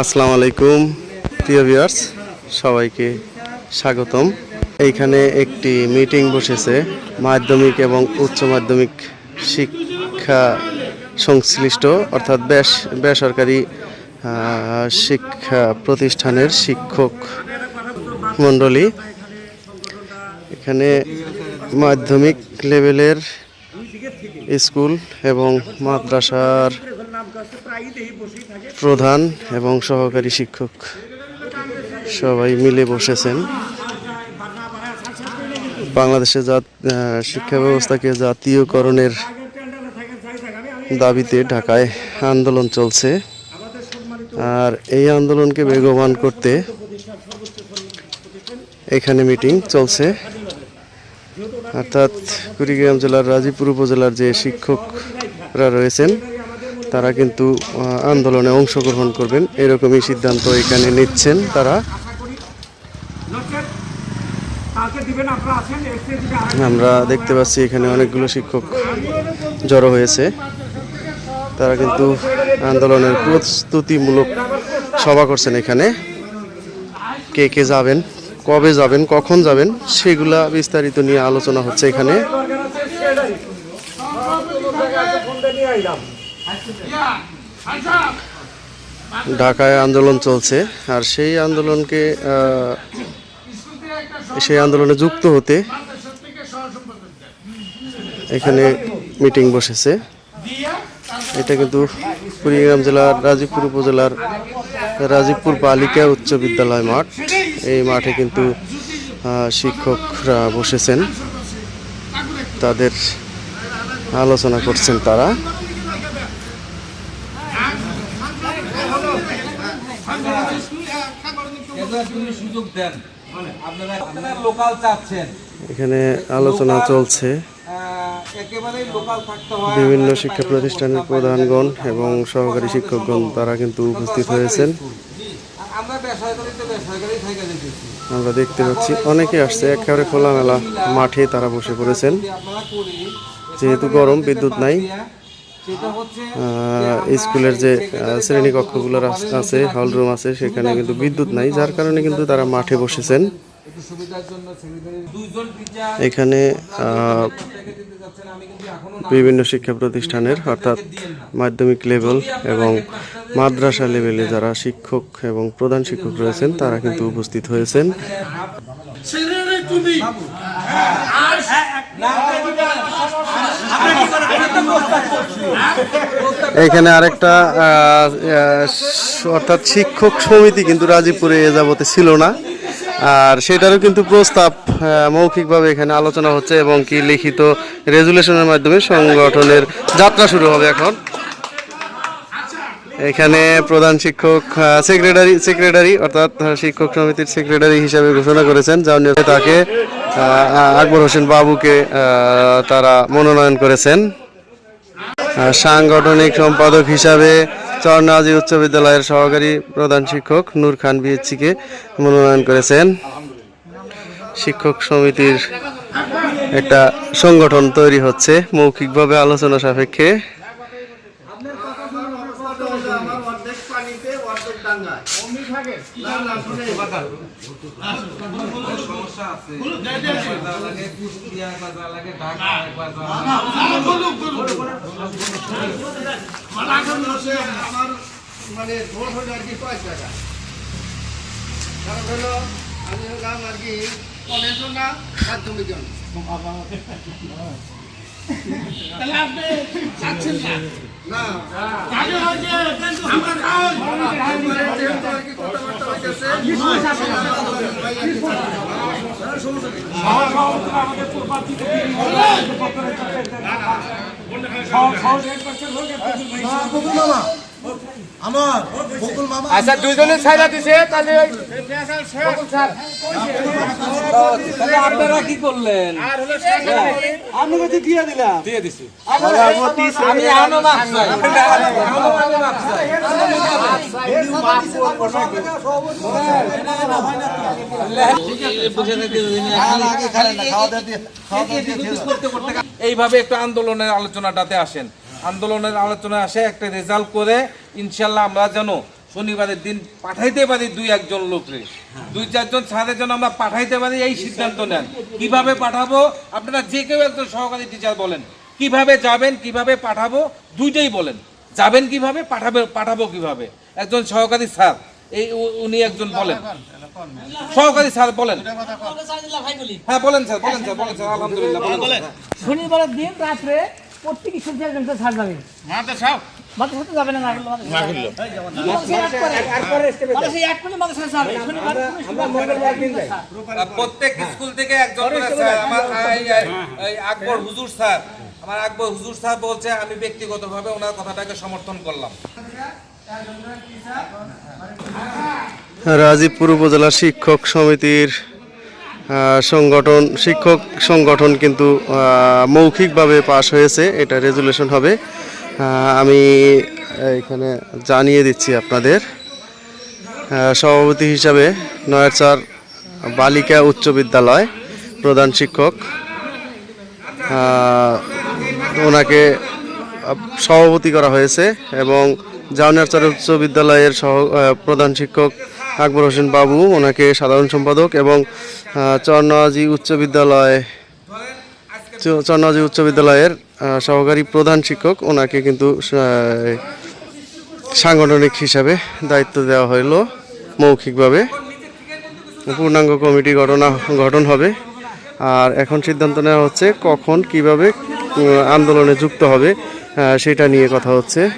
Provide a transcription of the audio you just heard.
আসসালামু আলাইকুম, প্রিয় ভিউয়ার্স, সবাইকে স্বাগতম। এইখানে একটি মিটিং বসেছে, মাধ্যমিক এবং উচ্চ মাধ্যমিক শিক্ষা সংশ্লিষ্ট, অর্থাৎ বেস, বেসরকারি শিক্ষা প্রতিষ্ঠানের শিক্ষক মণ্ডলী। এখানে মাধ্যমিক লেভেলের স্কুল এবং মাদ্রাসার প্রধান এবং সহকারী শিক্ষক সবাই মিলে বসেছেন। বাংলাদেশের শিক্ষা ব্যবস্থাকে জাতীয়করণের দাবিতে ঢাকায় আন্দোলন চলছে। আর এই আন্দোলনকে বেগবান করতে এখানে মিটিং চলছে। অর্থাৎ কুড়িগ্রাম জেলার রাজীবপুর উপজেলার যে শিক্ষকরা রয়েছেন তারা কিন্তু আন্দোলনে অংশগ্রহণ করবেন। এরকমই সিদ্ধান্ত এখানে নিচ্ছেন তারা। আমরা দেখতে পাচ্ছি এখানে অনেকগুলো শিক্ষক জড়ো হয়েছে। তারা কিন্তু আন্দোলনের প্রস্তুতিমূলক সভা করছেন এখানে। কে কে যাবেন, কবে যাবেন, কখন যাবেন, সেগুলা বিস্তারিত নিয়ে আলোচনা হচ্ছে এখানে। ঢাকায় আন্দোলন চলছে, আর সেই আন্দোলনকে সেই আন্দোলনে যুক্ত হতে এখানে মিটিং বসেছে। এটা কিন্তু কুড়িগ্রাম জেলার রাজীবপুর উপজেলার রাজীবপুর বালিকা উচ্চ বিদ্যালয় মাঠ। এই মাঠে কিন্তু শিক্ষকরা বসেছেন। তাদের আলোচনা করছেন তারা এগুলো আপনি সুযোগ দেন। আপনারা আপনারা লোকাল চাচ্ছেন। এখানে আলোচনা চলছে। বিভিন্ন শিক্ষা প্রতিষ্ঠানের প্রধানগণ এবং সহকারী শিক্ষকগণ তারা কিন্তু উপস্থিত হয়েছেন। আমরা দেখতে পাচ্ছি অনেকে আসছে একেবারে খোলামেলা মাঠে তারা বসে পড়েছেন। যেহেতু গরম বিদ্যুৎ নাই। স্কুলের যে শ্রেণীকক্ষগুলো আছে হল রুম আছে সেখানে কিন্তু বিদ্যুৎ নাই যার কারণে কিন্তু তারা মাঠে বসেছেন। একটু সুবিধার জন্য সেক্রেটারি দুইজন টিচার এখানে আহ, দিতে যাচ্ছেন আমি কিন্তু এখনও বিভিন্ন শিক্ষা প্রতিষ্ঠানের অর্থাৎ মাধ্যমিক লেভেল এবং মাদ্রাসা লেভেলে যারা শিক্ষক এবং প্রধান শিক্ষক রয়েছেন তারা কিন্তু উপস্থিত হয়েছেন। এখানে আরেকটা অর্থাৎ শিক্ষক সমিতি কিন্তু রাজীবপুরে এ যাবতে ছিল না। আর সেটারও কিন্তু প্রস্তাব মৌখিকভাবে এখানে আলোচনা হচ্ছে এবং কি লিখিত রেজুলেশনের মাধ্যমে সংগঠনের যাত্রা শুরু হবে এখন। এখানে প্রধান শিক্ষক সেক্রেটারি সেক্রেটারি অর্থাৎ শিক্ষক সমিতির সেক্রেটারি হিসাবে ঘোষণা করেছেন। নিয়ে তাকে আকবর হোসেন বাবুকে তারা মনোনয়ন করেছেন। সাংগঠনিক সম্পাদক হিসাবে চরনাজি উচ্চ বিদ্যালয়ের সহকারী প্রধান শিক্ষক নূর খান বিএসসিকে মনোনয়ন করেছেন। শিক্ষক সমিতির একটা সংগঠন তৈরি হচ্ছে, মৌখিকভাবে আলোচনা সাপেক্ষে। সমস্যা আছে। একবার লাগে কুষ্টিয়া একবার লাগে ঢাকা একবার যাওয়া লাগে। মানে ভোট হলো আর কি পাঁচ টাকা? কারণ হলো আমি হলাম আর কি কলেজও না মাধ্যমিকও না? কথাবার্তা হইতেছে আমাদের এক পার্সেন্ট ভাই আচ্ছা ছাইরা দিছে তাহলে ওই তাহলে আপনারা কি করলেন কাছে দিয়ে দিলাম দিয়ে দিছি আমি এখনও মাপ চাই আমি মাপ চাই বুঝে থাকতে যদি না- এইভাবে একটু আন্দোলনের আলোচনাটাতে আসেন আন্দোলনের আলোচনা আসে, একটা রেজাল্ট করে ইনশাল্লাহ আমরা যেন শনিবারের দিন পাঠাইতে পারি দুই একজন লোকরে। দুই চারজন ছাদের জন্য আমরা পাঠাইতে পারি এই সিদ্ধান্ত নেন। কীভাবে পাঠাবো? আপনারা যে কেউ একজন সহকারী টিচার বলেন, কীভাবে যাবেন, কীভাবে পাঠাবো? দুইটাই বলেন। যাবেন কীভাবে, পাঠাবে, পাঠাবো কীভাবে? একজন সহকারী স্যার, এই উনি একজন বলেন। সহকারী স্যার বলেন। হ্যাঁ বলেন স্যার বলেন স্যার বলেন স্যার আলহামদুলিল্লাহ শনিবারের দিন রাত্রে প্রত্যেক থেকে একজন ছাড় যাবে সাথে না না করলে প্রত্যেক স্কুল থেকে একজন আমার আকবর হুজুর স্যার আমার আকবর হুজুর স্যার বলছে আমি ব্যক্তিগতভাবে ওনার কথাটাকে সমর্থন করলাম রাজীবপুর উপজেলা শিক্ষক সমিতির সংগঠন, শিক্ষক সংগঠন কিন্তু মৌখিকভাবে পাশ হয়েছে, এটা রেজুলেশন হবে। আমি এখানে জানিয়ে দিচ্ছি আপনাদের। সভাপতি হিসাবে নয়ারচার বালিকা উচ্চ বিদ্যালয় প্রধান শিক্ষক। ওনাকে সভাপতি করা হয়েছে এবং জাউনিয়ারচর উচ্চ বিদ্যালয়ের সহ প্রধান শিক্ষক আকবর হোসেন বাবু ওনাকে সাধারণ সম্পাদক এবং আহ, চরনওয়াজি উচ্চ বিদ্যালয় চ- চরনওয়াজি উচ্চ বিদ্যালয়ের সহকারী প্রধান শিক্ষক ওনাকে কিন্তু সাংগঠনিক হিসাবে দায়িত্ব দেওয়া হলো মৌখিকভাবে। পূর্ণাঙ্গ কমিটি গঠনা গঠন হবে। আর এখন সিদ্ধান্ত নেওয়া হচ্ছে কখন কীভাবে আন্দোলনে যুক্ত হবে সেটা নিয়ে কথা হচ্ছে।